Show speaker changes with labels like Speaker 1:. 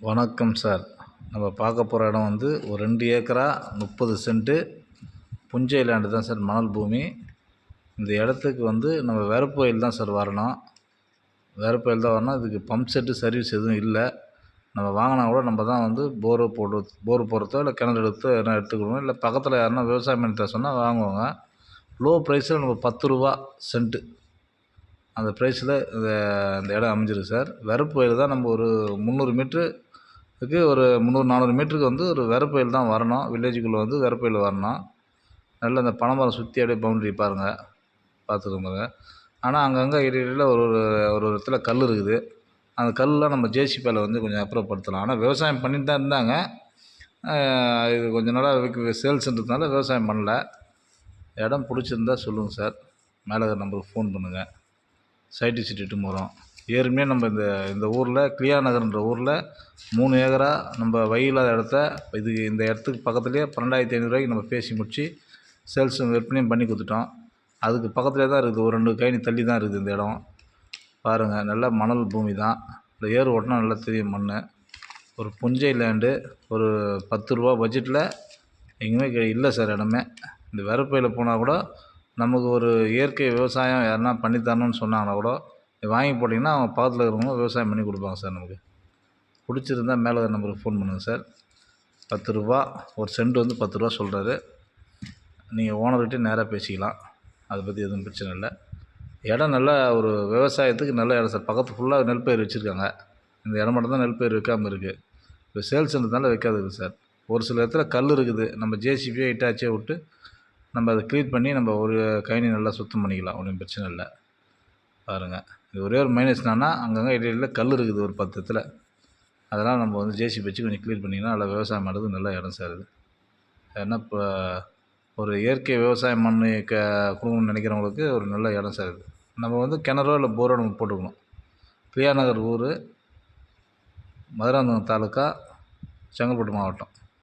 Speaker 1: வணக்கம் சார். நம்ம பார்க்க போகிற இடம் வந்து ஒரு ரெண்டு ஏக்கரா முப்பது சென்ட்டு புஞ்சை லேண்டு தான் சார் மணல் பூமி. இந்த இடத்துக்கு வந்து நம்ம வெரப்போயில் தான் சார் வரணும். வெரப்போயில் தான் வரணும். இதுக்கு பம்ப் செட்டு சர்வீஸ் எதுவும் இல்லை. நம்ம வாங்கினா கூட நம்ம தான் வந்து போரு போட்டு போர் போடுறதோ இல்லை கிணறு எடுத்தோ எதனா எடுத்துக்கணும். இல்லை பக்கத்தில் யாருனா விவசாயம் பண்ணி சொன்னால் வாங்குவாங்க. லோ ப்ரைஸில் நம்ம பத்து ரூபா சென்ட்டு அந்த ப்ரைஸில் இந்த இந்த இடம் அமைஞ்சிருக்கு சார். வெரப்போயில் தான் நம்ம ஒரு முந்நூறு மீட்ரு இதுக்கு ஒரு முந்நூறு நானூறு மீட்டருக்கு வந்து ஒரு வெரப்போயில் தான் வரணும். வில்லேஜுக்குள்ளே வந்து வெரப்போயில் வரணும். நல்ல அந்த பனைமரம் சுற்றி அப்படியே பவுண்ட்ரி பாருங்கள் பார்த்துக்கோங்க. ஆனால் அங்கங்கே இடையில ஒரு ஒரு ஒரு ஒரு இடத்துல கல் இருக்குது. அந்த கல்லாம் நம்ம ஜேசிபியில் வந்து கொஞ்சம் அப்புறப்படுத்தலாம். ஆனால் விவசாயம் பண்ணிட்டு தான் இருந்தாங்க. இது கொஞ்ச நாளாக சேல்ஸ்ன்றதுனால விவசாயம் பண்ணல. இடம் பிடிச்சிருந்தா சொல்லுங்கள் சார். மேலே நம்பருக்கு ஃபோன் பண்ணுங்கள் சைட்டு விசிட் போகிறோம் ஏற்கனவே நம்ம இந்த இந்த ஊரில் கிளியா நகர்ன்ற ஊரில் மூணு ஏக்கரா நம்ம வயலாத இடத்த இது இந்த இடத்துக்கு பக்கத்துலேயே பன்னெண்டாயிரத்தி ஐநூறுரூவாய்க்கு நம்ம பேசி முடித்து சேல்ஸும் விற்பனையும் பண்ணி கொடுத்துட்டோம். அதுக்கு பக்கத்துலேயே தான் இருக்குது. ஒரு ரெண்டு கைனி தள்ளி தான் இருக்குது இந்த இடம். பாருங்கள் நல்ல மணல் பூமி தான். இந்த ஏர் ஓட்டினா நல்லா தெரியும் மண் ஒரு புஞ்சை லேண்டு ஒரு பத்து ரூபா பட்ஜெட்டில் எங்கேயுமே இல்லை சார் இடமே. இந்த வரப்பையில் போனால் கூட நமக்கு ஒரு இயற்கை விவசாயம் யாருனா பண்ணித்தரணும்னு சொன்னாங்கன்னா கூட வாங்கி போட்டிங்கன்னா அவங்க பக்கத்தில் இருக்கிறவங்க விவசாயம் பண்ணி கொடுப்பாங்க சார் நமக்கு. பிடிச்சிருந்தா மேலே நம்பருக்கு ஃபோன் பண்ணுங்கள் சார். பத்து ரூபா ஒரு சென்ட் வந்து பத்து ரூபா சொல்கிறாரு நீங்கள் ஓனர்கிட்ட நேராக பேசிக்கலாம். அதை பற்றி எதுவும் பிரச்சனை இல்லை. இடம் நல்ல ஒரு விவசாயத்துக்கு நல்ல இடம் சார். பக்கத்து ஃபுல்லாக நெல் பயிர் வச்சுருக்காங்க. இந்த இடம் மட்டும் தான் நெல் பயிர் வைக்காமல் இருக்குது இப்போ சேல்ஸ்ன்றதுனால வைக்காது சார். ஒரு சில இடத்துல கல் இருக்குது. நம்ம ஜேசிபியோ இட்டாச்சியோ விட்டு நம்ம அதை க்ளீன் பண்ணி நம்ம ஒரு கயனி நல்லா சுத்தம் பண்ணிக்கலாம். ஒன்றும் பிரச்சனை இல்லை. பாருங்கள் இது ஒரே ஒரு மைனஸ் என்னன்னா அங்கங்கே இடையில கல் இருக்குது ஒரு பத்து இடத்துல. அதெல்லாம் நம்ம வந்து ஜேசிபி வச்சு கொஞ்சம் க்ளீன் பண்ணிங்கன்னா நல்லா விவசாயம் பண்ணுறது நல்ல இடம் சேருது ஏன்னா இப்போ ஒரு இயற்கை விவசாயம் பண்ணி க கொடுக்கணும்னு நினைக்கிறவங்களுக்கு ஒரு நல்ல இடம் சேருது நம்ம வந்து கிணறோ இல்லை போரோ நம்ம போட்டுக்கணும். பிரியாநகர் ஊர் மதுராந்தகம் தாலுக்கா செங்கல்பட்டு மாவட்டம்.